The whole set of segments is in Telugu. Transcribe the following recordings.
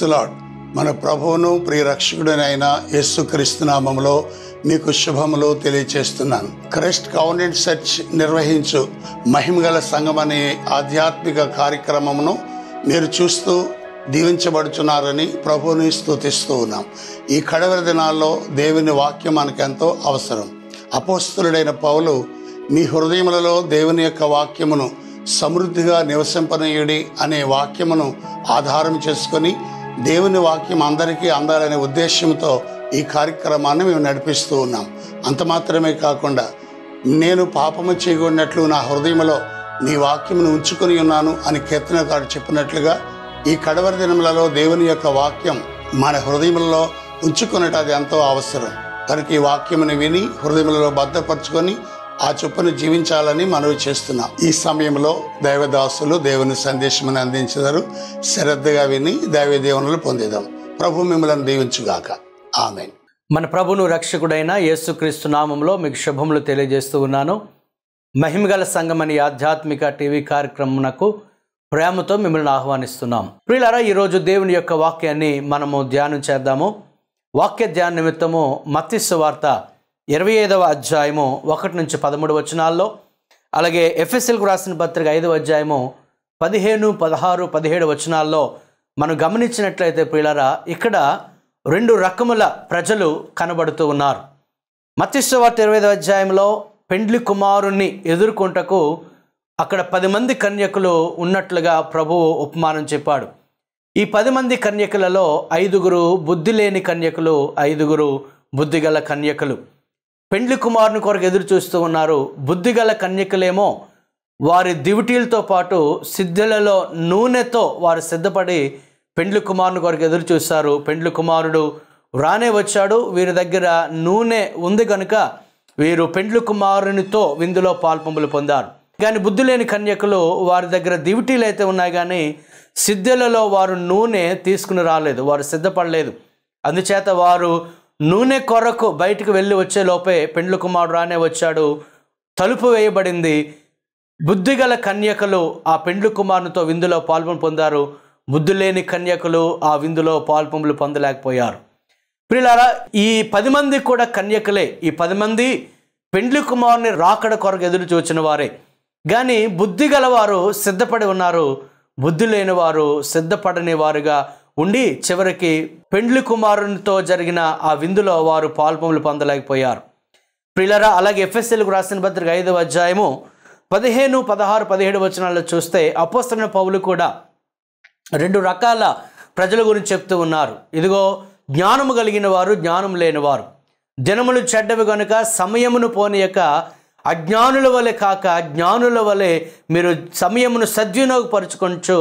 ప్రైజ్ మన ప్రభువును ప్రియరక్షకుడనైన యేసుక్రీస్తు నామములో మీకు శుభములు తెలియచేస్తున్నాను. క్రైస్ట్ కౌండెంట్ సెర్చ్ నిర్వహించు మహిమగల సంఘం అనే ఆధ్యాత్మిక కార్యక్రమమును మీరు చూస్తూ దీవించబడుచున్నారని ప్రభువుని స్తుతిస్తూ ఉన్నాం. ఈ కడవరి దినాల్లో దేవుని వాక్యం మనకెంతో అవసరం. అపోస్తులుడైన పౌలు మీ హృదయములలో దేవుని యొక్క వాక్యమును సమృద్ధిగా నివసింపనీయుడి అనే వాక్యమును ఆధారం చేసుకొని దేవుని వాక్యం అందరికీ అందాలనే ఉద్దేశంతో ఈ కార్యక్రమాన్ని మేము నడిపిస్తూ ఉన్నాం. అంత మాత్రమే కాకుండా నేను పాపము చేయకూడినట్లు నా హృదయంలో నీ వాక్యమును ఉంచుకొని ఉన్నాను అని కీర్తనకారు చెప్పినట్లుగా ఈ కడవరి దినములలో దేవుని యొక్క వాక్యం మన హృదయములలో ఉంచుకున్నట్టు అది ఎంతో అవసరం. కనుక ఈ వాక్యమును విని హృదయములలో భద్రపరచుకొని ఆ చొప్పున జీవించాలని మనవి చేస్తున్నాం. ఈ సమయంలో దైవదాసులు దేవుని సందేశమును అందించదరు. శ్రద్ధగా విని దైవ దేవునులు పొందేదాం. ప్రభు మిమ్మల్ని దీవించుగాక. ఆమె మన ప్రభును రక్షకుడైన యేసుక్రీస్తు నామంలో మీకు శుభములు తెలియజేస్తూ ఉన్నాను. మహిమగల సంఘం అనే ఆధ్యాత్మిక టీవీ కార్యక్రమంకు ప్రేమతో మిమ్మల్ని ఆహ్వానిస్తున్నాం. ప్రియులారా ఈరోజు దేవుని యొక్క వాక్యాన్ని మనము ధ్యానం చేద్దాము. వాక్య ధ్యాన నిమిత్తము మత్స్సు వార్త ఇరవై ఐదవ అధ్యాయము ఒకటి నుంచి పదమూడు వచనాల్లో అలాగే ఎఫ్ఎస్ఎల్కు రాసిన పత్రిక ఐదవ అధ్యాయము పదిహేను పదహారు పదిహేడు వచనాల్లో మనం గమనించినట్లయితే పిల్లరా ఇక్కడ రెండు రకముల ప్రజలు కనబడుతూ ఉన్నారు. మత్స్యవార్త ఇరవై ఐదవ అధ్యాయంలో పెండ్లి కుమారుణ్ణి ఎదుర్కొంటకు అక్కడ పది మంది కన్యకులు ఉన్నట్లుగా ప్రభువు ఉపమానం చెప్పాడు. ఈ పది మంది కన్యకులలో ఐదుగురు బుద్ధి లేని కన్యకులు ఐదుగురు బుద్ధిగల కన్యకులు. పెండ్లి కుమారుని కొరకు ఎదురు చూస్తూ ఉన్నారు. బుద్ధిగల కన్యకులేమో వారి దివిటీలతో పాటు సిద్ధులలో నూనెతో వారు సిద్ధపడి పెండ్లి కుమారుని కొరకు ఎదురు చూస్తారు పెండ్లి కుమారుడు రానే వచ్చాడు. వీరి దగ్గర నూనె ఉంది కనుక వీరు పెండ్లి కుమారునితో విందులో పాల్పొంపులు పొందారు. కానీ బుద్ధి లేని కన్యకులు వారి దగ్గర దివిటీలు అయితే ఉన్నాయి కానీ సిద్ధులలో వారు నూనె తీసుకుని రాలేదు. వారు సిద్ధపడలేదు. అందుచేత వారు నూనె కొరకు బయటకు వెళ్ళి వచ్చే లోపే పెండ్లు కుమారుడు రానే వచ్చాడు. తలుపు వేయబడింది. బుద్ధిగల కన్యకలు ఆ పెండ్లు కుమారునితో విందులో పాల్పం పొందారు. బుద్ధి లేని కన్యకులు ఆ విందులో పాల్పంలు పొందలేకపోయారు. ప్రియులారా ఈ పది మంది కూడా కన్యకలే. ఈ పది మంది పెండ్లి కుమారుని రాకడ కొరకు ఎదురు చూచిన వారే. కానీ బుద్ధి గలవారు సిద్ధపడి ఉన్నారు. బుద్ధి లేని వారు సిద్ధపడని వారుగా ఉండి చివరికి పెండ్లి కుమారునితో జరిగిన ఆ విందులో వారు పాల్పములు పొందలేకపోయారు. ప్రిలరా అలాగే ఎఫ్ఎస్ఎల్కు రాసిన పత్రిక ఐదవ అధ్యాయము పదిహేను పదహారు పదిహేడు వచనాల్లో చూస్తే అపోస్తున్న పౌలు కూడా రెండు రకాల ప్రజల గురించి చెప్తూ ఉన్నారు. ఇదిగో జ్ఞానము కలిగిన వారు జ్ఞానం లేనివారు. జనములు చెడ్డవి కనుక సమయమును పోనీయక అజ్ఞానుల వలె కాక జ్ఞానుల వలె మీరు సమయమును సద్వినియోగపరుచుకొంచు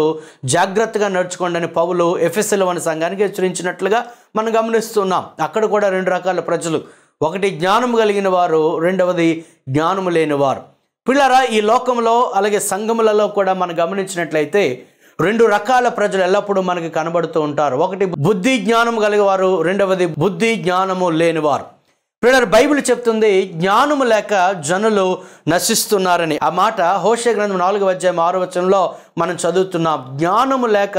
జాగ్రత్తగా నడుచుకోండి అని పౌలు ఎఫ్ఎస్ఎల్ అనే సంఘానికి హెచ్చరించినట్లుగా మనం గమనిస్తున్నాం. అక్కడ కూడా రెండు రకాల ప్రజలు. ఒకటి జ్ఞానం కలిగిన వారు రెండవది జ్ఞానము లేనివారు పిల్లరా ఈ లోకంలో అలాగే సంఘములలో కూడా మనం గమనించినట్లయితే రెండు రకాల ప్రజలు ఎల్లప్పుడూ మనకి కనబడుతూ ఉంటారు. ఒకటి బుద్ధి జ్ఞానం కలిగేవారు రెండవది బుద్ధి జ్ఞానము లేనివారు పిల్లలు బైబిల్ చెప్తుంది జ్ఞానము లేక జనులు నశిస్తున్నారని. ఆ మాట హోషే గ్రంథం నాలుగు అధ్యాయం ఆరు వచనంలో మనం చదువుతున్నాం జ్ఞానము లేక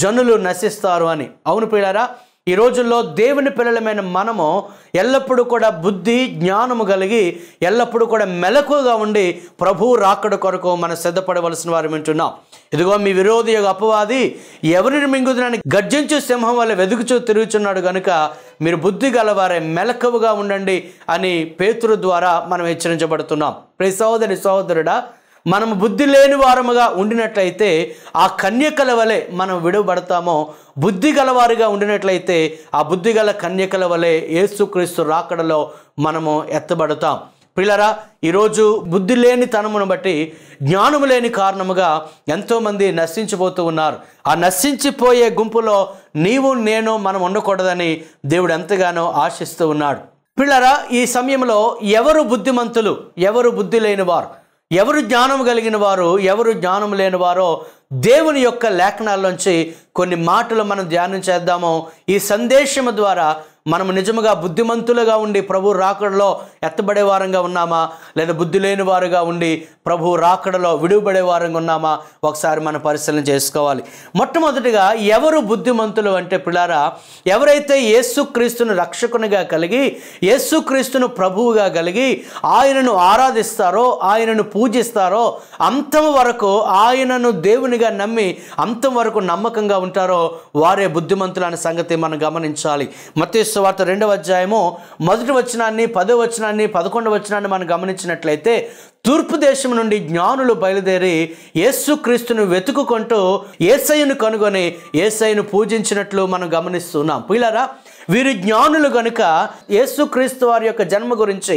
జనులు నశిస్తారు అని. అవును పిల్లరా ఈ రోజుల్లో దేవుని పిల్లలమైన మనము ఎల్లప్పుడూ కూడా బుద్ధి జ్ఞానము కలిగి ఎల్లప్పుడూ కూడా మెలకుగా ఉండి ప్రభువు రాకడ కొరకు మనం సిద్ధపడవలసిన వారు వింటున్నాం. ఇదిగో మీ విరోధి యొక్క అపవాది ఎవరిని మింగుదునని గర్జించు సింహం వల్ల వెదుకుచూ తిరుగుచున్నాడు కనుక మీరు బుద్ధి గలవారే మెలకువగా ఉండండి అని పేతురు ద్వారా మనం హెచ్చరించబడుతున్నాం. ప్రతి సహోదరి సహోదరుడా మనం బుద్ధి లేని వారముగా ఉండినట్లయితే ఆ కన్యకల వలె మనం విడువబడతామో. బుద్ధి గలవారిగా ఉండినట్లయితే ఆ బుద్ధి గల కన్యకల వలె యేసుక్రీస్తు రాకడలో మనము ఎత్తబడతాం. పిల్లరా ఈరోజు బుద్ధి లేని తనమును బట్టి జ్ఞానము లేని కారణముగా ఎంతోమంది నశించిపోతూ ఉన్నారు. ఆ నశించిపోయే గుంపులో నీవు నేను మనం ఉండకూడదని దేవుడు ఎంతగానో ఆశిస్తూ ఉన్నాడు. పిల్లరా ఈ సమయంలో ఎవరు బుద్ధిమంతులు? ఎవరు బుద్ధి లేనివారు? ఎవరు జ్ఞానం కలిగిన వారు ఎవరు జ్ఞానం లేని వారో దేవుని యొక్క లేఖనాల్లోంచి కొన్ని మాటలు మనం ధ్యానం చేద్దాము. ఈ సందేశము ద్వారా మనం నిజముగా బుద్ధిమంతులుగా ఉండి ప్రభు రాకడలో ఎత్తబడే వారంగా ఉన్నామా? లేదా బుద్ధి లేని వారుగా ఉండి ప్రభు రాకడలో విడువబడే వారంగా ఉన్నామా? ఒకసారి మనం పరిశీలన చేసుకోవాలి. మొట్టమొదటిగా ఎవరు బుద్ధిమంతులు అంటే పిల్లారా ఎవరైతే యేసుక్రీస్తును రక్షకునిగా కలిగి యేసుక్రీస్తును ప్రభువుగా కలిగి ఆయనను ఆరాధిస్తారో ఆయనను పూజిస్తారో అంతం వరకు ఆయనను దేవునిగా నమ్మి అంతం వరకు నమ్మకంగా ఉంటారో వారే బుద్ధిమంతులు అనే సంగతి మనం గమనించాలి. మత్తయి వార్త రెండవ అధ్యాయము మొదటి వచనాన్ని పదో వచనాన్ని పదకొండవ వచనాన్ని మనం గమనించినట్లయితే తూర్పు దేశం నుండి జ్ఞానులు బయలుదేరి యేసుక్రీస్తును వెతుకుకుంటూ ఏసయ్యను కనుగొని ఏసయ్యను పూజించినట్లు మనం గమనిస్తున్నాం. పిల్లరా వీరు జ్ఞానులు గనుక యేసుక్రీస్తు వారి యొక్క జన్మ గురించి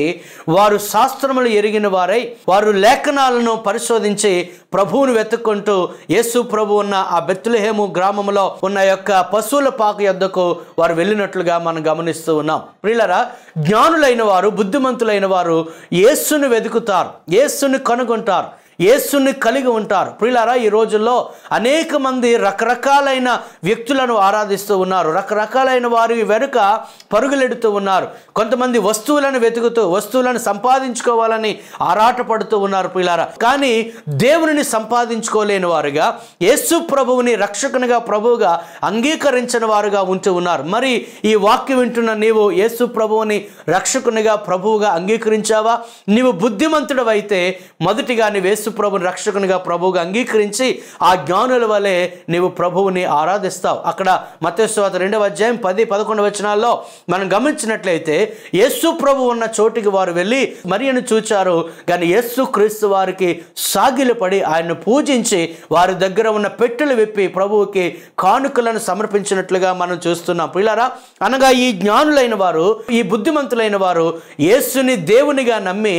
వారు శాస్త్రములు ఎరిగిన వారై వారు లేఖనాలను పరిశోధించి ప్రభువును వెతుక్కుంటూ యేసు ప్రభు ఉన్న ఆ బెత్తులహేము గ్రామంలో ఉన్న యొక్క పశువుల పాక యొద్దకు వారు వెళ్ళినట్లుగా మనం గమనిస్తూ ఉన్నాం. ప్రియులరా జ్ఞానులైన వారు బుద్ధిమంతులైన వారు యేసును వెతుకుతారు యేసుని కనుగొంటారు. యేసుని కలిగి ఉంటారు. ప్రియులారా ఈ రోజుల్లో అనేక మంది రకరకాలైన వ్యక్తులను ఆరాధిస్తూ ఉన్నారు. రకరకాలైన వారి వెనుక పరుగులెడుతూ ఉన్నారు. కొంతమంది వస్తువులను వెతుకుతూ వస్తువులను సంపాదించుకోవాలని ఆరాటపడుతూ ఉన్నారు ప్రియులారా. కానీ దేవుని సంపాదించుకోలేని వారుగా యేసు ప్రభువుని రక్షకునిగా ప్రభువుగా అంగీకరించిన వారుగా ఉంటూ ఉన్నారు. మరి ఈ వాక్యం వింటున్న నీవు యేసు ప్రభువుని రక్షకునిగా ప్రభువుగా అంగీకరించావా? నీవు బుద్ధిమంతుడవైతే మొదటిగా నీవు యేసు ప్రభుని రక్షకునిగా ప్రభువుగా అంగీకరించి ఆ జ్ఞానుల వలె నీవు ప్రభువుని ఆరాధిస్తావు. అక్కడ మత్స్వాత రెండవ అధ్యాయం పది పదకొండు వచనాల్లో మనం గమనించినట్లయితే యేసు ప్రభు ఉన్న చోటికి వారు వెళ్ళి మరియను చూచారు. కానీ యేసు క్రీస్తు వారికి సాగిలపడి ఆయన్ను పూజించి వారి దగ్గర ఉన్న పెట్టెలు విప్పి ప్రభువుకి కానుకలను సమర్పించినట్లుగా మనం చూస్తున్నాం. పిల్లరా అనగా ఈ జ్ఞానులైన వారు ఈ బుద్ధిమంతులైన వారు యేసుని దేవునిగా నమ్మి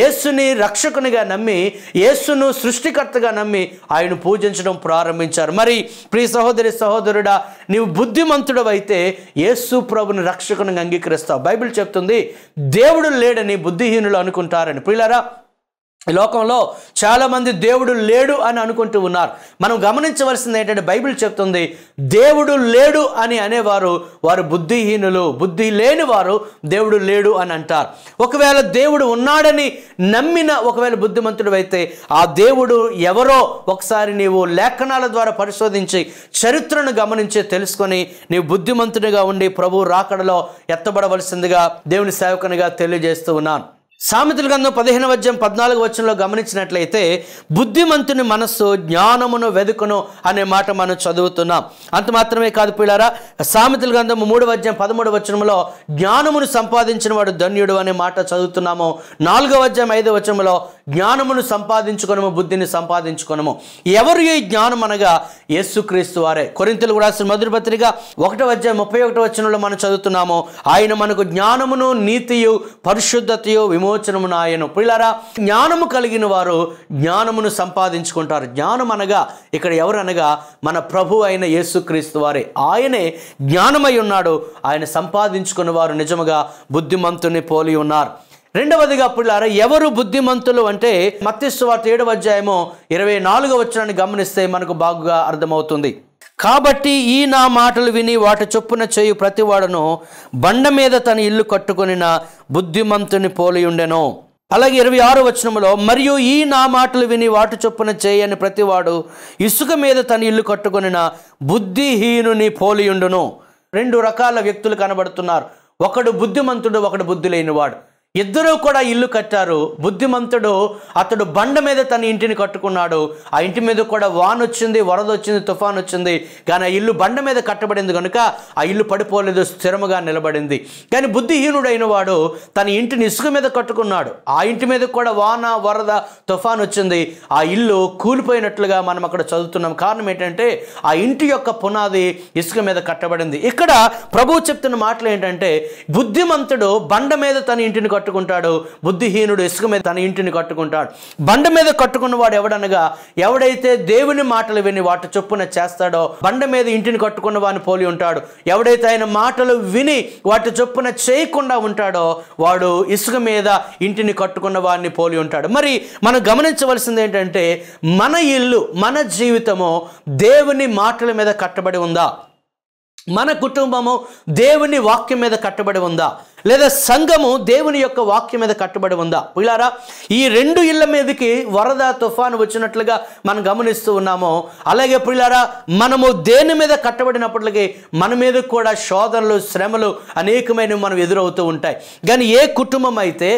యేసుని రక్షకునిగా నమ్మి యేసును సృష్టికర్తగా నమ్మి ఆయన పూజించడం ప్రారంభించారు. మరి ప్రియ సహోదరి సహోదరుడా నీవు బుద్ధిమంతుడవైతే యేసు ప్రభుని రక్షకునిగా అంగీకరిస్తావు. బైబిల్ చెప్తుంది దేవుడు లేడని బుద్ధిహీనులు అనుకుంటారని. ప్రియులారా ఈ లోకంలో చాలామంది దేవుడు లేడు అని అనుకుంటూ ఉన్నారు. మనం గమనించవలసింది ఏంటంటే బైబిల్ చెప్తుంది దేవుడు లేడు అని అనేవారు వారు బుద్ధిహీనులు బుద్ధి లేని వారు దేవుడు లేడు అని అంటారు. ఒకవేళ దేవుడు ఉన్నాడని నమ్మిన ఒకవేళ బుద్ధిమంతుడు అయితే ఆ దేవుడు ఎవరో ఒకసారి నీవు లేఖనాల ద్వారా పరిశోధించి చరిత్రను గమనించి తెలుసుకొని నీవు బుద్ధిమంతుడిగా ఉండి ప్రభు రాకడలో ఎత్తబడవలసిందిగా దేవుని సేవకునిగా తెలియజేస్తూ ఉన్నాను. సామెతల గంధం పదిహేను వద్యం పద్నాలుగు వచనంలో గమనించినట్లయితే బుద్ధిమంతుని మనస్సు జ్ఞానమును వెదుకును అనే మాట మనం చదువుతున్నాం. అంత మాత్రమే కాదు పిల్లారా సామెతల గంధం మూడు వద్యం పదమూడు వచనంలో జ్ఞానమును సంపాదించిన వాడు ధన్యుడు అనే మాట చదువుతున్నాము. నాలుగో వద్యం ఐదో వచనంలో జ్ఞానమును సంపాదించుకొనము బుద్ధిని సంపాదించుకొనము. ఎవరు ఈ జ్ఞానం అనగా? యేసుక్రీస్తు వారే. కొరింతలు రాసిన మధుర పత్రిక ఒకటో వద్యం ముప్పై ఒకటో వచనంలో మనం చదువుతున్నాము ఆయన మనకు జ్ఞానమును నీతియు పరిశుద్ధతయు విమోచనము నాయను పిల్లరా జ్ఞానము కలిగిన వారు జ్ఞానమును సంపాదించుకుంటారు. జ్ఞానం అనగా ఇక్కడ ఎవరు అనగా మన ప్రభు అయిన యేసుక్రీస్తు వారే. ఆయనే జ్ఞానమై ఉన్నాడు. ఆయన సంపాదించుకున్న వారు నిజముగా బుద్ధిమంతుని పోలి ఉన్నారు. రెండవదిగా పిల్లారా ఎవరు బుద్ధిమంతులు అంటే మత్స్వార్త ఏడవ అధ్యాయము ఇరవై నాలుగో వచ్చాన్ని గమనిస్తే మనకు బాగుగా అర్థమవుతుంది. కాబట్టి ఈ నా మాటలు విని వాటి చొప్పున చేయు ప్రతివాడును బండ మీద తన ఇల్లు కట్టుకొనిన బుద్ధిమంతుని పోలి ఉండెను. అలాగే ఇరవై ఆరు వచనంలో మరియు ఈ నా మాటలు విని వాటి చొప్పున చేయని ప్రతివాడు ఇసుక మీద తన ఇల్లు కట్టుకొనిన బుద్ధిహీనుని పోలియుండును రెండు రకాల వ్యక్తులు కనబడుతున్నారు. ఒకడు బుద్ధిమంతుడు ఒకడు బుద్ధి లేనివాడు. ఇద్దరూ కూడా ఇల్లు కట్టారు. బుద్ధిమంతుడు అతడు బండ మీద తన ఇంటిని కట్టుకున్నాడు. ఆ ఇంటి మీద కూడా వాన్ వచ్చింది వరద వచ్చింది తుఫాన్ వచ్చింది. కానీ ఆ ఇల్లు బండ మీద కట్టబడింది కనుక ఆ ఇల్లు పడిపోలేదు స్థిరముగా నిలబడింది. కానీ బుద్ధిహీనుడైన వాడు తన ఇంటిని ఇసుక మీద కట్టుకున్నాడు. ఆ ఇంటి మీద కూడా వాన వరద తుఫాన్ వచ్చింది. ఆ ఇల్లు కూలిపోయినట్లుగా మనం అక్కడ చదువుతున్నాం. కారణం ఏంటంటే ఆ ఇంటి యొక్క పునాది ఇసుక మీద కట్టబడింది. ఇక్కడ ప్రభువు చెప్తున్న మాటలు ఏంటంటే బుద్ధిమంతుడు బండ మీద తన ఇంటిని కట్టుకుంటాడు. బుద్ధిహీనుడు ఇసుక మీద తన ఇంటిని కట్టుకుంటాడు. బండ మీద కట్టుకున్నవాడు ఎవడనగా ఎవడైతే దేవుని మాటలు విని వాటి చొప్పున చేస్తాడో బండ మీద ఇంటిని కట్టుకున్న వాడిని పోలి ఉంటాడు. ఎవడైతే ఆయన మాటలు విని వాటి చొప్పున చేయకుండా ఉంటాడో వాడు ఇసుక మీద ఇంటిని కట్టుకున్న వాడిని పోలి ఉంటాడు. మరి మనం గమనించవలసింది ఏంటంటే మన ఇల్లు మన జీవితము దేవుని మాటల మీద కట్టబడి ఉందా? మన కుటుంబము దేవుని వాక్యం మీద కట్టబడి ఉందా? లేదా సంఘము దేవుని యొక్క వాక్యం మీద కట్టుబడి ఉందా? పిల్లారా ఈ రెండు ఇళ్ళ మీదకి వరద తుఫాను వచ్చినట్లుగా మనం గమనిస్తూ ఉన్నామో. అలాగే పిల్లారా మనము దేని మీద కట్టబడినప్పటికీ మన మీద కూడా శోధనలు శ్రమలు అనేకమైనవి మనం ఎదురవుతూ ఉంటాయి. కానీ ఏ కుటుంబం అయితే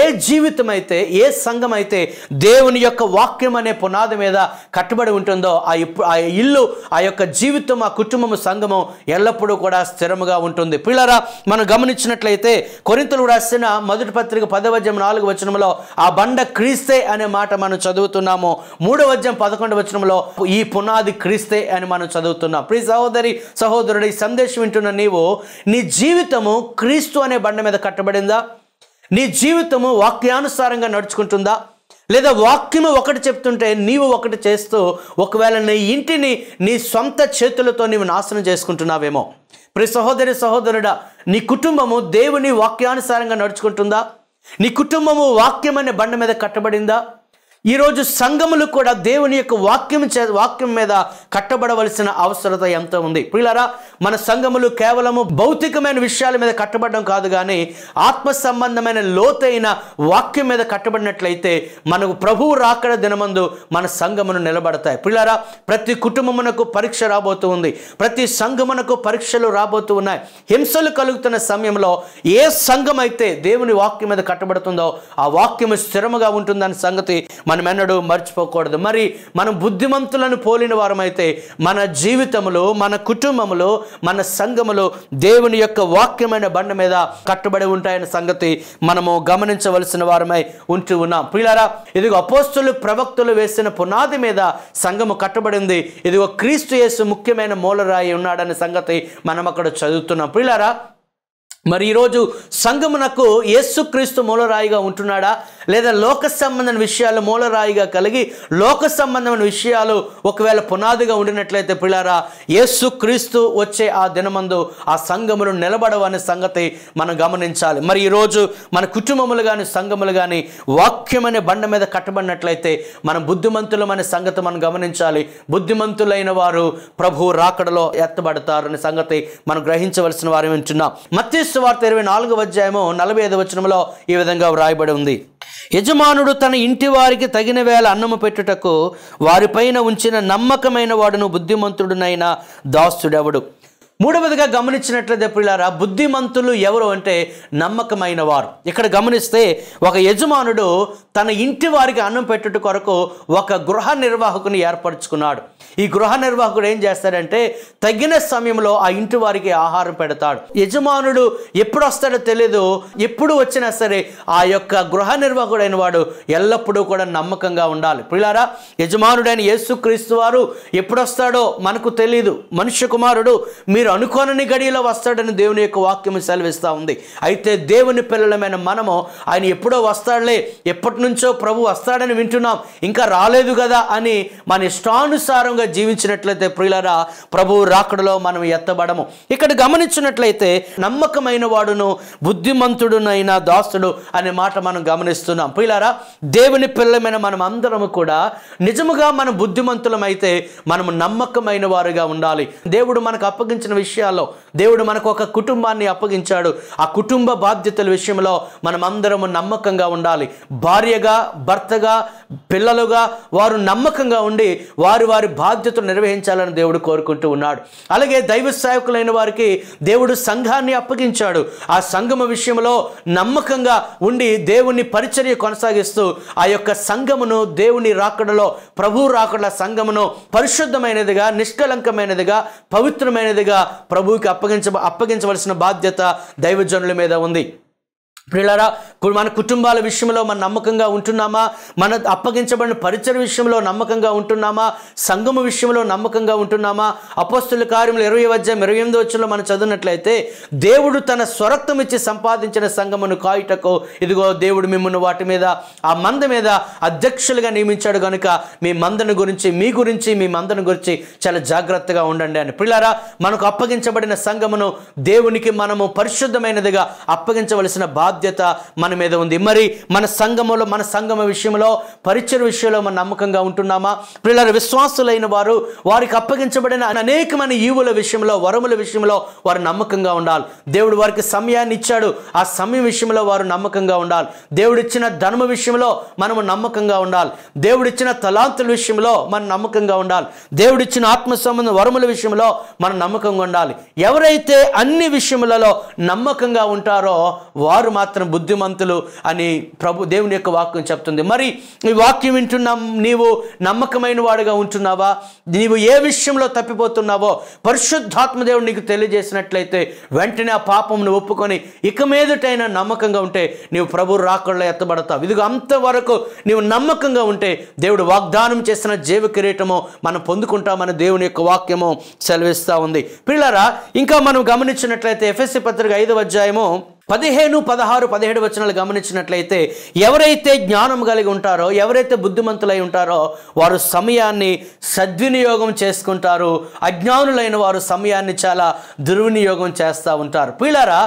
ఏ జీవితం అయితే ఏ సంఘం అయితే దేవుని యొక్క వాక్యం అనే పునాది మీద కట్టుబడి ఉంటుందో ఆ ఆ ఇల్లు ఆ యొక్క జీవితం ఆ కుటుంబము సంఘము ఎల్లప్పుడూ కూడా స్థిరముగా ఉంటుంది. పిల్లరా మనం గమనించినట్లయితే కొరింతలు రాసిన మొదటి పత్రిక పదవద్యం నాలుగు వచనంలో ఆ బండ క్రీస్తే అనే మాట మనం చదువుతున్నాము. మూడవ వద్యం పదకొండు వచనంలో ఈ పునాది క్రీస్తే అని మనం చదువుతున్నాం. ప్రియ సహోదరి సహోదరుడు ఈ సందేశం వింటున్న నీవు నీ జీవితము క్రీస్తు అనే బండ మీద కట్టబడిందా? నీ జీవితము వాక్యానుసారంగా నడుచుకుంటుందా? లేదా వాక్యము ఒకటి చెప్తుంటే నీవు ఒకటి చేస్తూ ఒకవేళ నీ ఇంటిని నీ సొంత చేతులతో నీవు నాశనం చేసుకుంటున్నావేమో. ప్రతి సహోదరి సహోదరుడా నీ కుటుంబము దేవుని వాక్యానుసారంగా నడుచుకుంటుందా? నీ కుటుంబము వాక్యం అనే బండ మీద కట్టబడిందా? ఈరోజు సంఘములు కూడా దేవుని యొక్క వాక్యం చే వాక్యం మీద కట్టబడవలసిన అవసరత ఎంతో ఉంది. పిల్లరా మన సంఘములు కేవలము భౌతికమైన విషయాల మీద కట్టబడడం కాదు కానీ ఆత్మ సంబంధమైన లోతైన వాక్యం మీద కట్టబడినట్లయితే మనకు ప్రభువు రాకడ దినమందు మన సంఘమును నిలబడతాయి. పిల్లరా ప్రతి కుటుంబమునకు పరీక్ష రాబోతూ ఉంది. ప్రతి సంఘమునకు పరీక్షలు రాబోతూ ఉన్నాయి. హింసలు కలుగుతున్న సమయంలో ఏ సంఘం అయితే దేవుని వాక్యం మీద కట్టబడుతుందో ఆ వాక్యము స్థిరముగా ఉంటుందన్న సంగతి మనం ఎన్నడూ మర్చిపోకూడదు. మరి మనం బుద్ధిమంతులను పోలిన వారమైతే మన జీవితములో మన కుటుంబములో మన సంఘములో దేవుని యొక్క వాక్యమైన బండ మీద కట్టుబడి ఉంటాయన్న సంగతి మనము గమనించవలసిన వారమై ఉంటూ ఉన్నాం. ప్రియులారా ఇదిగో అపోస్తులు ప్రవక్తులు వేసిన పునాది మీద సంఘము కట్టబడింది. ఇదిగో క్రీస్తు యేసు ముఖ్యమైన మూలరాయి ఉన్నాడనే సంగతి మనం అక్కడ చదువుతున్నాం. పిల్లారా మరి ఈరోజు సంఘమునకు యేసుక్రీస్తు మూలరాయిగా ఉంటున్నాడా? లేదా లోక సంబంధమైన విషయాలు మూలరాయిగా కలిగి లోక సంబంధమైన విషయాలు ఒకవేళ పునాదిగా ఉండినట్లయితే పిల్లారా యేసుక్రీస్తు వచ్చే ఆ దినమందు ఆ సంఘములు నిలబడవనే సంగతి మనం గమనించాలి. మరి ఈరోజు మన కుటుంబములు కానీ సంఘములు కానీ వాక్యం అనే బండ మీద కట్టబడినట్లయితే మనం బుద్ధిమంతులం అనే సంగతి మనం గమనించాలి. బుద్ధిమంతులైన వారు ప్రభు రాకడలో ఎత్తబడతారు అనే సంగతి మనం గ్రహించవలసిన వారు వింటున్నాం మత్స్సు వార్త ఇరవై నాలుగు అధ్యాయము నలభై ఐదు వచనంలో ఈ విధంగా వ్రాయబడి ఉంది. యజమానుడు తన ఇంటి వారికి తగిన వేళ అన్నము పెట్టుటకు వారిపైన ఉంచిన నమ్మకమైన వాడును బుద్ధిమంతుడునైన దాస్తుడెవడు మూడవదిగా గమనించినట్లయితే ప్రిలారా బుద్ధిమంతులు ఎవరు అంటే నమ్మకమైన వారు ఇక్కడ గమనిస్తే ఒక యజమానుడు తన ఇంటి వారికి అన్నం పెట్టుట కొరకు ఒక గృహ నిర్వాహకుని ఏర్పరచుకున్నాడు. ఈ గృహ నిర్వాహకుడు ఏం చేస్తాడంటే తగిన సమయంలో ఆ ఇంటి వారికి ఆహారం పెడతాడు. యజమానుడు ఎప్పుడు వస్తాడో తెలియదు ఎప్పుడు వచ్చినా సరే ఆ యొక్క గృహ నిర్వాహకుడైన వాడు ఎల్లప్పుడూ కూడా నమ్మకంగా ఉండాలి. పిల్లారా యజమానుడైన యేసుక్రీస్తు వారు ఎప్పుడు వస్తాడో మనకు తెలియదు మనుష్య కుమారుడు మీరు మీరు అనుకోనని గడియలో వస్తాడని దేవుని యొక్క వాక్యం సెలవిస్తూ ఉంది. అయితే దేవుని పిల్లలమైన మనము ఆయన ఎప్పుడో వస్తాడులే ఎప్పటి నుంచో ప్రభు వస్తాడని వింటున్నాం ఇంకా రాలేదు కదా అని మన ఇష్టానుసారంగా జీవించినట్లయితే ప్రియులరా ప్రభు రాకడలో మనం ఎత్తబడము. ఇక్కడ గమనించినట్లయితే నమ్మకమైన వాడును బుద్ధిమంతుడునైన దాసుడు అనే మాట మనం గమనిస్తున్నాం. ప్రియులారా దేవుని పిల్లమైన మనం అందరము కూడా నిజముగా మనం బుద్ధిమంతులమైతే మనము నమ్మకమైన వారుగా ఉండాలి. దేవుడు మనకు అప్పగించిన విషయాల్లో దేవుడు మనకు ఒక కుటుంబాన్ని అప్పగించాడు. ఆ కుటుంబ బాధ్యతల విషయంలో మనం అందరము నమ్మకంగా ఉండాలి. భార్యగా భర్తగా పిల్లలుగా వారు నమ్మకంగా ఉండి వారి వారి బాధ్యతలు నిర్వహించాలని దేవుడు కోరుకుంటూ ఉన్నాడు. అలాగే దైవ సేవకులైన వారికి దేవుడు సంఘాన్ని అప్పగించాడు. ఆ సంఘము విషయంలో నమ్మకంగా ఉండి దేవుని పరిచర్య కొనసాగిస్తూ ఆ యొక్క సంఘమును దేవుని రాకడలో ప్రభు రాకడల సంఘమును పరిశుద్ధమైనదిగా నిష్కలంకమైనదిగా పవిత్రమైనదిగా ప్రభువుకి అప్పగించ అప్పగించవలసిన బాధ్యత దైవజనుల మీద ఉంది. పిల్లరా మన కుటుంబాల విషయంలో మన నమ్మకంగా ఉంటున్నామా? మన అప్పగించబడిన పరిచయ విషయంలో నమ్మకంగా ఉంటున్నామా? సంఘము విషయంలో నమ్మకంగా ఉంటున్నామా? అపోస్తుల కార్యములు ఇరవై అధ్యాయం ఇరవై ఎనిమిది వచ్చంలో మనం చదివినట్లయితే దేవుడు తన స్వరక్తం ఇచ్చి సంపాదించిన సంఘమును కాయుటకు ఇదిగో దేవుడు మిమ్మల్ని వాటి మీద ఆ మంద మీద అధ్యక్షులుగా నియమించాడు కనుక మీ మందను గురించి మీ గురించి మీ మందను గురించి చాలా జాగ్రత్తగా ఉండండి అని. పిల్లారా మనకు అప్పగించబడిన సంఘమును దేవునికి మనము పరిశుద్ధమైనదిగా అప్పగించవలసిన బాధ్యత బాధ్యత మన మీద ఉంది. మరి మన సంఘములో మన సంగమ విషయంలో పరిచయ విషయంలో మనం నమ్మకంగా ఉంటున్నామా? పిల్లల విశ్వాసులైన వారు వారికి అప్పగించబడిన అనేకమైన ఈవుల విషయంలో వరముల విషయంలో వారు నమ్మకంగా ఉండాలి. దేవుడు వారికి సమయాన్ని ఇచ్చాడు. ఆ సమయం విషయంలో వారు నమ్మకంగా ఉండాలి. దేవుడిచ్చిన ధర్మ విషయంలో మనము నమ్మకంగా ఉండాలి. దేవుడిచ్చిన తలాంతుల విషయంలో మనం నమ్మకంగా ఉండాలి. దేవుడిచ్చిన ఆత్మ సంబంధం వరముల విషయంలో మనం నమ్మకంగా ఉండాలి. ఎవరైతే అన్ని విషయములలో నమ్మకంగా ఉంటారో వారు మాత్రం బుద్ధిమంతులు అని ప్రభు దేవుని యొక్క వాక్యం చెప్తుంది. మరి ఈ వాక్యం వింటున్నాం నీవు నమ్మకమైన వాడుగా ఉంటున్నావా? నీవు ఏ విషయంలో తప్పిపోతున్నావో పరిశుద్ధాత్మ దేవుడు నీకు తెలియజేసినట్లయితే వెంటనే ఆ పాపంను ఒప్పుకొని ఇక మీదటైనా నమ్మకంగా ఉంటే నీవు ప్రభు రాకుండా ఎత్తబడతావు. ఇదిగో అంతవరకు నీవు నమ్మకంగా ఉంటే దేవుడు వాగ్దానం చేసిన జీవ కిరీటము మనం పొందుకుంటామని దేవుని యొక్క వాక్యము సెలవిస్తూ ఉంది. పిల్లరా ఇంకా మనం గమనించినట్లయితే ఎఫ్ఎస్సి పత్రిక ఐదవ అధ్యాయము పదిహేను పదహారు పదిహేడు వచనాలు గమనించినట్లయితే ఎవరైతే జ్ఞానం కలిగి ఉంటారో ఎవరైతే బుద్ధిమంతులై ఉంటారో వారు సమయాన్ని సద్వినియోగం చేసుకుంటారు. అజ్ఞానులైన వారు సమయాన్ని చాలా దుర్వినియోగం చేస్తూ ఉంటారు. పిల్లరా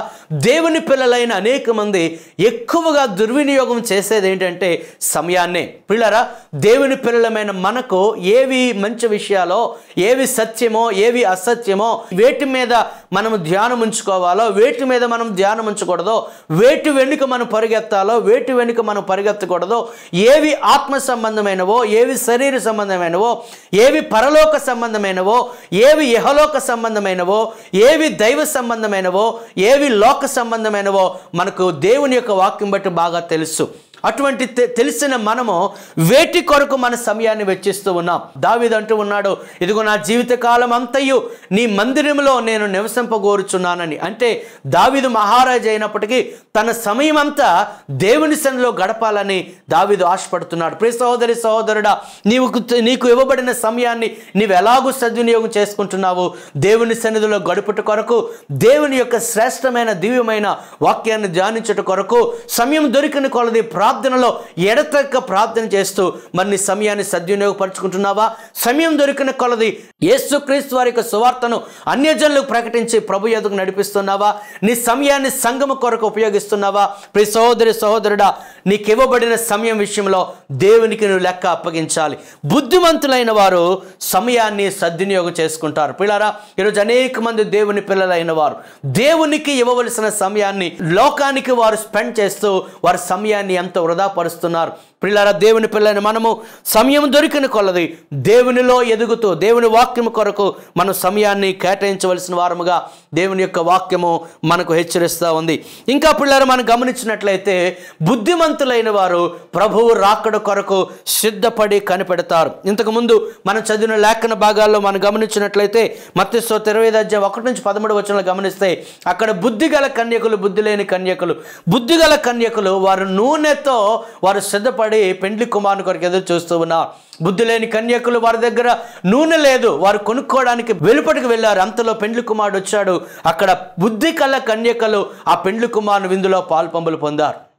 దేవుని పిల్లలైన అనేక మంది ఎక్కువగా దుర్వినియోగం చేసేది ఏంటంటే సమయాన్నే. పిల్లరా దేవుని పిల్లలమైన మనకు ఏవి మంచి విషయాలో ఏవి సత్యమో ఏవి అసత్యమో వేటి మీద మనం ధ్యానం ఉంచుకోవాలో వేటి మీద మనం ధ్యానం ఉంచకూడదో వేటి వెనుక మనం పరిగెత్తాలో? వేటి వెనుక మనం పరిగెత్తకూడదో? ఏవి ఆత్మ సంబంధమైనవో? ఏవి శరీర సంబంధమైనవో? ఏవి పరలోక సంబంధమైనవో? ఏవి యహలోక సంబంధమైనవో? ఏవి దైవ సంబంధమైనవో? ఏవి లోక సంబంధమైనవో? మనకు దేవుని యొక్క వాక్యం బట్టి బాగా తెలుసు. అటువంటి తె- తెలిసిన మనము వేటి కొరకు మన సమయాన్ని వెచ్చిస్తూ ఉన్నాం. దావిది అంటూ ఉన్నాడు ఇదిగో నా జీవితకాలం అంతయు నీ మందిరంలో నేను నివసింపగోరుచున్నానని. అంటే దావిదు మహారాజు అయినప్పటికీ తన సమయం అంతా దేవుని సన్నిలో గడపాలని దావిదు ఆశపడుతున్నాడు. ప్రియ సహోదరి సహోదరుడా నీవు నీకు ఇవ్వబడిన సమయాన్ని నీవు ఎలాగూ సద్వినియోగం చేసుకుంటున్నావు? దేవుని సన్నిధిలో గడుపుట కొరకు దేవుని యొక్క శ్రేష్టమైన దివ్యమైన వాక్యాన్ని ధ్యానించుట కొరకు సమయం దొరికిన కొలది ప్రార్థనలో ఎడతెక్క ప్రార్థన చేస్తూ మరి నీ సమయాన్ని సద్వినియోగపరుచుకుంటున్నావా? సమయం దొరికిన కొలది యేసుక్రీస్తు వారి యొక్క సువార్తను అన్యజనులకు ప్రకటించి ప్రభు ఎదుగు నడిపిస్తున్నావా? నీ సమయాన్ని సంగమ కొరకు ఉపయోగిస్తున్నావా? ప్రి సహోదరి సహోదరుడా నీకు ఇవ్వబడిన సమయం విషయంలో దేవునికి నువ్వు లెక్క అప్పగించాలి. బుద్ధిమంతులైన వారు సమయాన్ని సద్వినియోగం చేసుకుంటారు. పిల్లరా ఈరోజు అనేక మంది దేవుని పిల్లలైన వారు దేవునికి ఇవ్వవలసిన సమయాన్ని లోకానికి వారు స్పెండ్ చేస్తూ వారి సమయాన్ని ఎంతో వృధా పరుస్తున్నారు పిల్లరా దేవుని పిల్లని మనము సమయం దొరికిన కొలది దేవునిలో ఎదుగుతూ దేవుని వాక్యము కొరకు మన సమయాన్ని కేటాయించవలసిన వారముగా దేవుని యొక్క వాక్యము మనకు హెచ్చరిస్తూ ఉంది. ఇంకా పిల్లలు మనం గమనించినట్లయితే బుద్ధిమంతులైన వారు ప్రభువు రాకడ కొరకు సిద్ధపడి కనిపెడతారు. ఇంతకుముందు మనం చదివిన లేఖన భాగాల్లో మనం గమనించినట్లయితే మత్స్య ఇరవై అధ్యాయం ఒకటి నుంచి పదమూడు వచనాలు గమనిస్తే అక్కడ బుద్ధిగల కన్యకులు బుద్ధి లేని కన్యకులు బుద్ధిగల కన్యకులు వారు నూనెతో వారు సిద్ధపడి పెండ్లి కుమారుని కొరకు ఎదురు చూస్తూ ఉన్నారు బుద్ధి లేని కన్యకులు వారి దగ్గర నూనె లేదు. వారు కొనుక్కోవడానికి వెలుపటికి వెళ్ళారు. అంతలో పెండ్లి కుమారుడు వచ్చాడు. అక్కడ బుద్ధి కళ కన్యకలు ఆ పెండ్లి కుమారుని విందులో పాల్పంపులు పొందారు.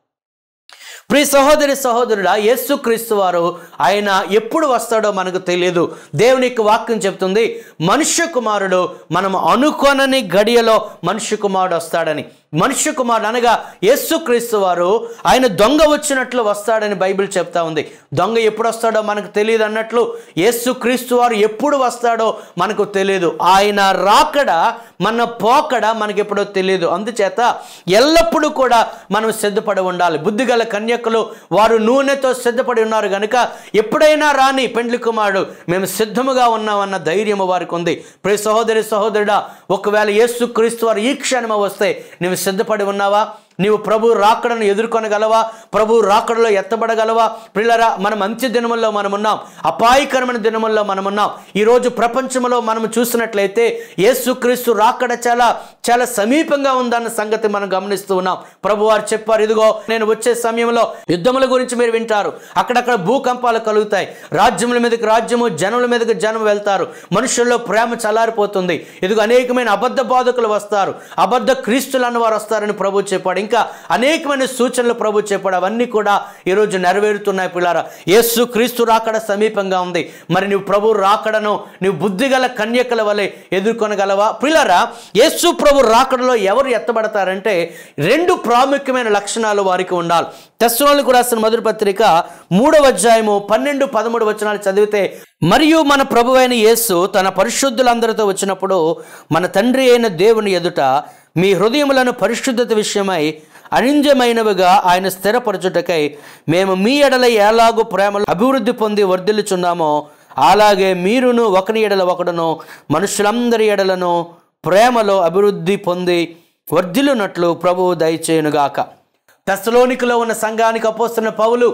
ప్రియ సహోదరి సహోదరుడా యేసుక్రీస్తు వారు ఆయన ఎప్పుడు వస్తాడో మనకు తెలియదు దేవుని యొక్క వాక్యం చెప్తుంది మనుష్య కుమారుడు మనం అనుకోనని గడియలో మనుష్య కుమారుడు వస్తాడని. మనుష్య కుమారుడు అనగా యేసుక్రీస్తు వారు ఆయన దొంగ వచ్చినట్లు వస్తాడని బైబిల్ చెప్తా ఉంది. దొంగ ఎప్పుడు వస్తాడో మనకు తెలియదు అన్నట్లు యేసుక్రీస్తు వారు ఎప్పుడు వస్తాడో మనకు తెలియదు. ఆయన రాకడ మన పోకడ మనకి ఎప్పుడో తెలియదు. అందుచేత ఎల్లప్పుడూ కూడా మనం సిద్ధపడి ఉండాలి. బుద్ధిగల కన్యకులు వారు నూనెతో సిద్ధపడి ఉన్నారు కనుక ఎప్పుడైనా రాని పెండ్లి కుమారుడు మేము సిద్ధముగా ఉన్నామన్న ధైర్యము వారికి ఉంది. ప్రతి సహోదరి సహోదరుడా ఒకవేళ యేసుక్రీస్తు వారు ఈ క్షణమ వస్తే నువ్వు సిద్ధపడి ఉన్నావా? నీవు ప్రభు రాకడను ఎదుర్కొనగలవా? ప్రభు రాకడలో ఎత్తబడగలవా? పిల్లరా మనం మంచి దినముల్లో మనం ఉన్నాం అపాయకరమైన దినముల్లో మనం ఉన్నాం ఈరోజు ప్రపంచంలో మనం చూసినట్లయితే యేసుక్రీస్తు రాకడ చాలా చాలా సమీపంగా ఉందన్న సంగతి మనం గమనిస్తూ ఉన్నాం. ప్రభు వారు చెప్పారు ఇదిగో నేను వచ్చే సమయంలో యుద్ధముల గురించి మీరు వింటారు. అక్కడక్కడ భూకంపాలు కలుగుతాయి. రాజ్యముల మీదకి రాజ్యము జనముల మీదకి జనం వెళ్తారు. మనుషుల్లో ప్రేమ చల్లారిపోతుంది. ఇదిగో అనేకమైన అబద్ధ బాధకులు వస్తారు. అబద్ధ క్రీస్తులు అన్నవారు వస్తారని ప్రభు చెప్పాడు. ఇంకా అనేకమైన సూచనలు ప్రభు చెప్పాడు. అవన్నీ కూడా ఈరోజు నెరవేరుతున్నాయి పిల్లారా. యేసు క్రీస్తు రాకడ సమీపంగా ఉంది. మరి నువ్వు ప్రభు రాకడను నువ్వు బుద్ధిగల కన్యకల వలె ఎదుర్కొనగలవా? పిల్లారా యేసు ప్రభు రాకడలో ఎవరు ఎత్తబడతారంటే రెండు ప్రాముఖ్యమైన లక్షణాలు వారికి ఉండాలి. తెస్సలోనికి రాసిన మొదటి పత్రిక మూడవ అధ్యాయము పన్నెండు పదమూడు వచనాలు చదివితే మరియు మన ప్రభువైన యేసు తన పరిశుద్ధులందరితో వచ్చినప్పుడు మన తండ్రి అయిన దేవుని ఎదుట మీ హృదయములను పరిశుద్ధత విషయమై అనింజమైనవిగా ఆయన స్థిరపరచుటకై మేము మీ ఎడల ఎలాగూ ప్రేమలు అభివృద్ధి పొంది వర్ధిల్లుచున్నామో అలాగే మీరును ఒకని ఎడల ఒకడును మనుషులందరి ఎడలను ప్రేమలో అభివృద్ధి పొంది వర్ధిల్లునట్లు ప్రభువు దయచేయునుగాక. తెస్సలోనికలో ఉన్న సంఘానికి అపోస్తున్న పౌలు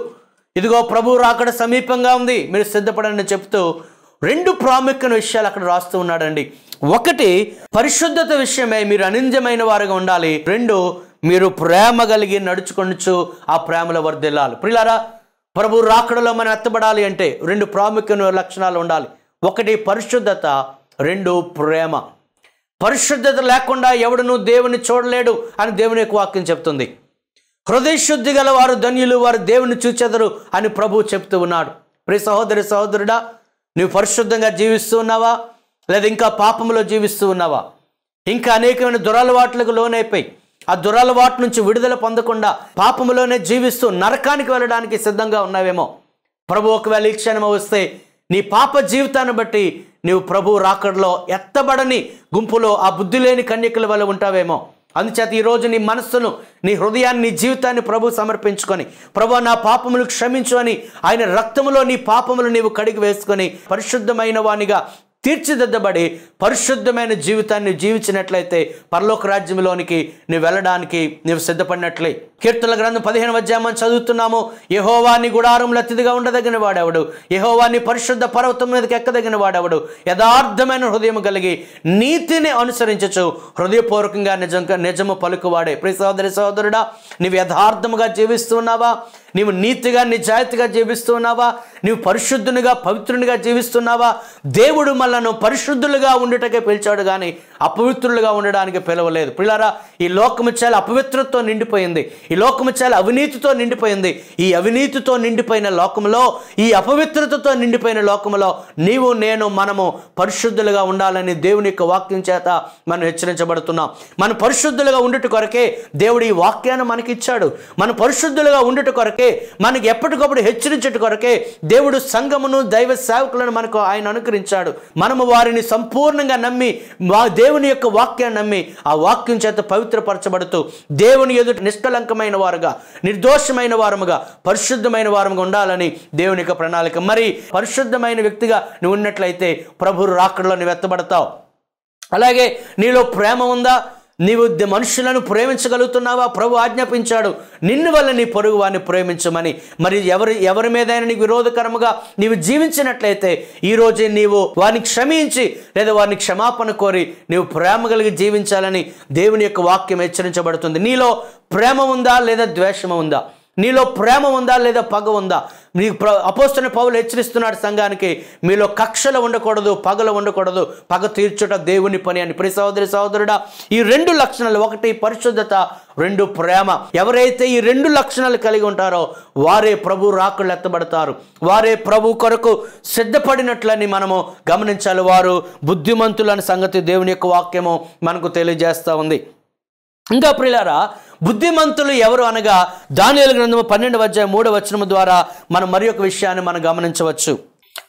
ఇదిగో ప్రభు రాకడ సమీపంగా ఉంది మీరు సిద్ధపడని చెప్తూ రెండు ప్రాముఖ్యమైన విషయాలు అక్కడ రాస్తూ ఉన్నాడండి. ఒకటి పరిశుద్ధత విషయమై మీరు అనింజమైన వారుగా ఉండాలి. రెండు మీరు ప్రేమ కలిగి నడుచుకొనుచు ఆ ప్రేమలో వర్దిల్లాలి ప్రిలారా ప్రభు రాకడలో మనం ఎత్తబడాలి అంటే రెండు ప్రాముఖ్యమైన లక్షణాలు ఉండాలి. ఒకటి పరిశుద్ధత. రెండు ప్రేమ. పరిశుద్ధత లేకుండా ఎవడును దేవుని చూడలేడు అని దేవుని యొక్క వాక్యం చెప్తుంది. హృదయశుద్ధి గల వారు ధన్యులు వారు దేవుని చూచెదరు అని ప్రభువు చెప్తూ ఉన్నాడు. ప్రి సహోదరి సహోదరుడా నువ్వు పరిశుద్ధంగా జీవిస్తూ ఉన్నావా? లేదా ఇంకా పాపంలో జీవిస్తూ ఉన్నావా? ఇంకా అనేకమైన దురలవాట్లకు లోనైపోయి ఆ దురలవాటు నుంచి విడుదల పొందకుండా పాపములోనే జీవిస్తూ నరకానికి వెళ్ళడానికి సిద్ధంగా ఉన్నావేమో? ప్రభు ఒకవేళ ఈ క్షణం వస్తే నీ పాప జీవితాన్ని బట్టి నీవు ప్రభు రాకడలో ఎత్తబడని గుంపులో ఆ బుద్ధి లేని కన్యకల వల్ల ఉంటావేమో? అందుచేత ఈరోజు నీ మనస్సును నీ హృదయాన్ని నీ జీవితాన్ని ప్రభు సమర్పించుకొని ప్రభు నా పాపములు క్షమించు అని ఆయన రక్తములో నీ పాపములు నీవు కడిగి వేసుకొని పరిశుద్ధమైన వానిగా తీర్చిదిద్దబడి పరిశుద్ధమైన జీవితాన్ని జీవించినట్లయితే పరలోక రాజ్యంలోనికి నువ్వు వెళ్ళడానికి నువ్వు సిద్ధపడినట్లే. కీర్తన గ్రంథం పదిహేను అధ్యాయం చదువుతున్నాము. యహోవాని గుడారంలో అతిథిగా ఉండదగిన వాడెవడు? యహోవాని పరిశుద్ధ పర్వతం మీదకి ఎక్కదగిన వాడెవడు? యథార్థమైన హృదయం కలిగి నీతిని అనుసరించచ్చు. హృదయపూర్వకంగా నిజంగా నిజము పలుకువాడే. ప్రియ సోదరి సోదరుడా నీవు యథార్థముగా జీవిస్తున్నావా? నీవు నీతిగా నిజాయితీగా జీవిస్తున్నావా? నీవు పరిశుద్ధునిగా పవిత్రునిగా జీవిస్తున్నావా? దేవుడు మనలను పరిశుద్ధులుగా ఉండుటకే పిలిచాడు కానీ అపవిత్రులుగా ఉండడానికి పిలవలేదు. పిల్లారా ఈ లోకము చాలా అపవిత్రతో నిండిపోయింది. ఈ లోకము చాలా అవినీతితో నిండిపోయింది. ఈ అవినీతితో నిండిపోయిన లోకములో ఈ అపవిత్రతతో నిండిపోయిన లోకములో నీవు నేను మనము పరిశుద్ధులుగా ఉండాలని దేవుని యొక్క వాక్యం చేత మనం హెచ్చరించబడుతున్నాం. మనం పరిశుద్ధులుగా ఉండుట కొరకే దేవుడు ఈ వాక్యాన్ని మనకిచ్చాడు. మన పరిశుద్ధులుగా ఉండుట కొరకే మనకి ఎప్పటికప్పుడు హెచ్చరించట కొరకే దేవుడు సంఘమును దైవ సేవకులను మనకు ఆయన అనుకరించాడు. మనము వారిని సంపూర్ణంగా నమ్మి మా దేవుని యొక్క వాక్యాన్ని నమ్మి ఆ వాక్యం చేత పవిత్రపరచబడుతూ దేవుని ఎదుట నిష్కలంకమైన వారుగా నిర్దోషమైన వారముగా పరిశుద్ధమైన వారముగా ఉండాలని దేవుని యొక్క ప్రణాళిక. మరి పరిశుద్ధమైన వ్యక్తిగా నువ్వు ఉన్నట్లయితే ప్రభు రాకడలో నువ్వు ఎత్తబడతావు. అలాగే నీలో ప్రేమ ఉందా? నీవు ద- మనుషులను ప్రేమించగలుగుతున్నావా? ప్రభు ఆజ్ఞాపించాడు. నిన్ను వల్ల నీ పొరుగు వారిని ప్రేమించమని. మరి ఎవరి ఎవరి మీదైనా నీకు విరోధకరముగా నీవు జీవించినట్లయితే ఈ రోజే నీవు వారిని క్షమించి లేదా వారిని క్షమాపణ కోరి నీవు ప్రేమ కలిగి జీవించాలని దేవుని యొక్క వాక్యం హెచ్చరించబడుతుంది. నీలో ప్రేమ ఉందా లేదా ద్వేషము ఉందా? నీలో ప్రేమ ఉందా లేదా పగ ఉందా? నీకు ప్ర అపోస్తున్న పౌలు హెచ్చరిస్తున్నాడు సంఘానికి మీలో కక్షలు ఉండకూడదు పగలు ఉండకూడదు పగ తీర్చుట దేవుని పని అని. ప్రతి సహోదరి సహోదరుడా ఈ రెండు లక్షణాలు ఒకటి పరిశుద్ధత రెండు ప్రేమ. ఎవరైతే ఈ రెండు లక్షణాలు కలిగి ఉంటారో వారే ప్రభు రాకులు ఎత్తబడతారు. వారే ప్రభు కొరకు సిద్ధపడినట్లని మనము గమనించాలి. వారు బుద్ధిమంతులని సంగతి దేవుని యొక్క వాక్యము మనకు తెలియజేస్తూ ఉంది. ఇంకా ప్రిలారా బుద్ధిమంతులు ఎవరు అనగా దానియలు గ్రంథము పన్నెండు అధ్యాయం మూడవ వచనము ద్వారా మనం మరి ఒక విషయాన్ని మనం గమనించవచ్చు.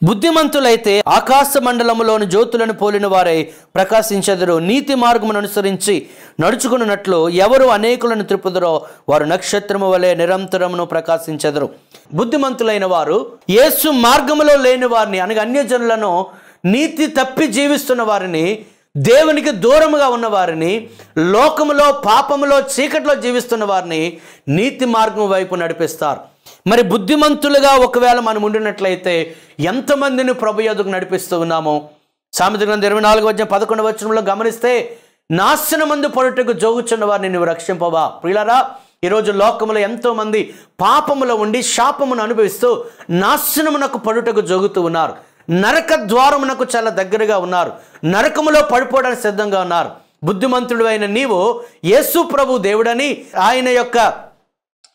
బుద్ధిమంతులైతే ఆకాశ మండలములోని జ్యోతులను పోలిన వారై ప్రకాశించెదరు. నీతి మార్గమును అనుసరించి నడుచుకున్నట్లు ఎవరు అనేకులను త్రిపుదరో వారు నక్షత్రము వలె నిరంతరమును ప్రకాశించెదరు. బుద్ధిమంతులైన వారు యేసు మార్గములో లేని వారిని అనగా అన్యజనులను నీతి తప్పి జీవిస్తున్న వారిని దేవునికి దూరముగా ఉన్న వారిని లోకములో పాపములో చీకట్లో జీవిస్తున్న వారిని నీతి మార్గం వైపు నడిపిస్తారు. మరి బుద్ధిమంతులుగా ఒకవేళ మనం ఉండినట్లయితే ఎంతమందిని ప్రభు ఎదుగు నడిపిస్తూ ఉన్నామో? సామెత గ్రంథం ఇరవై నాలుగు వచ్చిన పదకొండు వచనంలో గమనిస్తే నాశనమందు పొరటకు జోగుచున్న వారిని నువ్వు రక్షింపవా? ప్రియులరా ఈరోజు లోకములో ఎంతోమంది పాపములో ఉండి శాపమును అనుభవిస్తూ నాశనమునకు పడుటకు జోగుతూ ఉన్నారు. నరక ద్వారమునకు చాలా దగ్గరగా ఉన్నారు. నరకములో పడిపోవడానికి సిద్ధంగా ఉన్నారు. బుద్ధిమంతుడు అయిన నీవు యేసు ప్రభు దేవుడని ఆయన యొక్క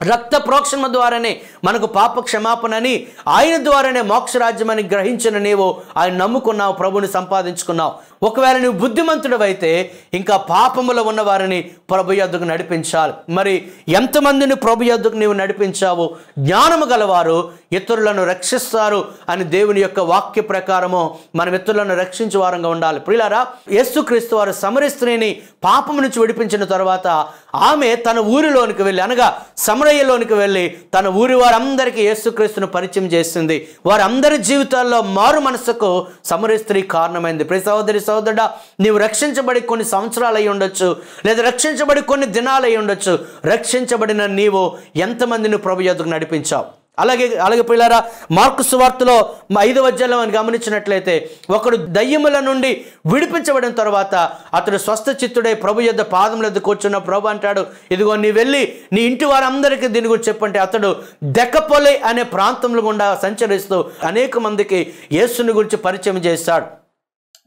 రక్త ప్రోక్షణ ద్వారానే మనకు పాప క్షమాపణని ఆయన ద్వారానే మోక్షరాజ్యమని గ్రహించిన నీవు ఆయన నమ్ముకున్నావు ప్రభుని సంపాదించుకున్నావు. ఒకవేళ నువ్వు బుద్ధిమంతుడవైతే ఇంకా పాపములో ఉన్న వారిని ప్రభు యొద్దకు నడిపించాలి. మరి ఎంతమందిని ప్రభు యొద్దకు నీవు నడిపించావు? జ్ఞానము గలవారు ఇతరులను రక్షిస్తారు అని దేవుని యొక్క వాక్య ప్రకారము మనం ఇతరులను రక్షించే వారంగా ఉండాలి. ప్రియులారా యేసుక్రీస్తు వారు సమరస్త్రీని పాపం నుంచి విడిపించిన తర్వాత ఆమె తన ఊరిలోనికి వెళ్ళి అనగా సమరయ్యలోనికి వెళ్ళి తన ఊరి వారందరికీ యేసుక్రీస్తును పరిచయం చేసింది. వారందరి జీవితాల్లో మారు మనసుకు సమరయ స్త్రీ కారణమైంది. ప్రతి సహోదరి సోదరుడా నీవు రక్షించబడి కొన్ని సంవత్సరాలు అయి ఉండొచ్చు లేదా రక్షించబడి కొన్ని దినాలు అయి ఉండొచ్చు. రక్షించబడిన నీవు ఎంతమందిని ప్రభు యొద్దకు నడిపించావు? అలాగే అలాగే పిల్లారా మార్కు సువార్తలో మా ఐదవ అధ్యాయంలో మనం గమనించినట్లయితే ఒకడు దయ్యముల నుండి విడిపించబడిన తర్వాత అతడు స్వస్థ చిత్తుడై ప్రభు యొద్ద పాదముల యొద్ద కూర్చున్న ప్రభు అంటాడు ఇదిగో నీ వెళ్ళి నీ ఇంటి వారందరికీ దీని గురించి చెప్పంటే అతడు దెక్కపొలే అనే ప్రాంతంలో గుండా సంచరిస్తూ అనేక మందికి యేసుని గురించి పరిచయం చేస్తాడు.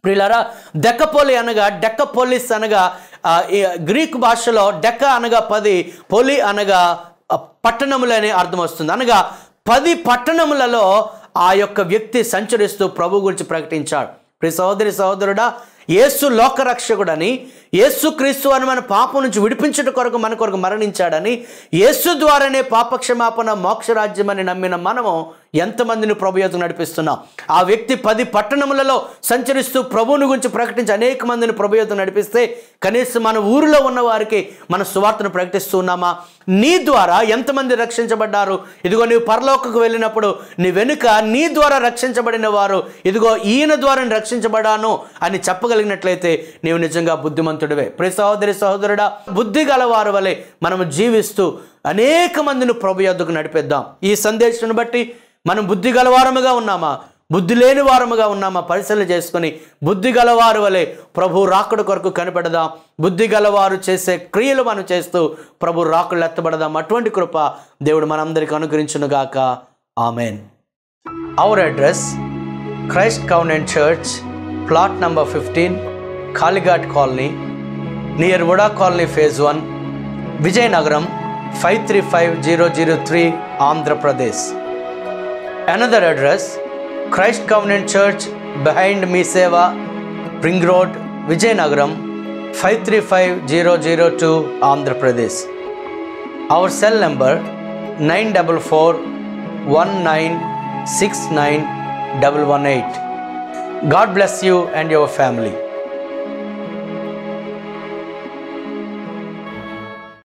ప్రియులారా డెక్కపోలి అనగా డెక్కపోలిస్ అనగా గ్రీక్ భాషలో డెక్క అనగా పది పొలి అనగా పట్టణములనే పట్టణములు అనే అర్థం వస్తుంది. అనగా పది పట్టణములలో ఆ యొక్క వ్యక్తి సంచరిస్తూ ప్రభు గురించి ప్రకటించాడు. ప్రి సహోదరి సహోదరుడా యేసు లోకరక్షకుడని యేసు క్రీస్తు అని మన పాపం నుంచి విడిపించుట కొరకు మన కొరకు మరణించాడని యేసు ద్వారానే పాపక్షమాపణ మోక్షరాజ్యం అని నమ్మిన మనము ఎంతమందిని ప్రభు యొద్దకు నడిపిస్తున్నాం? ఆ వ్యక్తి పది పట్టణములలో సంచరిస్తూ ప్రభువుని గురించి ప్రకటించి అనేక మందిని ప్రభు యొద్దకు నడిపిస్తే కనీసం మన ఊరిలో ఉన్న వారికి మన సువార్తను ప్రకటిస్తున్నామా నీ ద్వారా ఎంతమంది రక్షించబడ్డారు? ఇదిగో నీవు పరలోకకు వెళ్ళినప్పుడు నీ వెనుక నీ ద్వారా రక్షించబడిన వారు. ఇదిగో ఈయన ద్వారా రక్షించబడాను అని చెప్పగలిగినట్లయితే నీవు నిజంగా బుద్ధిమంతుడివే. ప్రతి సహోదరి సహోదరుడా బుద్ధి గలవారు వలె మనము జీవిస్తూ అనేక మందిని ప్రభు యొద్దకు నడిపిద్దాం. ఈ సందేశాన్ని బట్టి మనం బుద్ధి గలవారముగా ఉన్నామా? బుద్ధి లేని వారముగా ఉన్నామా? పరిశీలన చేసుకొని బుద్ధి గలవారు వలె ప్రభు రాకుడు కొరకు కనిపెడదాం? బుద్ధి గలవారు చేసే క్రియలు మనం చేస్తూ ప్రభు రాకుడు ఎత్తబడదాం. అటువంటి కృప దేవుడు మనందరికి అనుగ్రహించునుగాక. Amen. Our address Christ covenant church plot number fifteen Kalighat colony near VUDA colony phase one Vizianagaram five three five zero zero three Andhra Pradesh Another address Christ Covenant Church behind Miseva, Ring Road, Vijayanagaram 535002 Andhra Pradesh. Our cell number 944 God bless you and your family.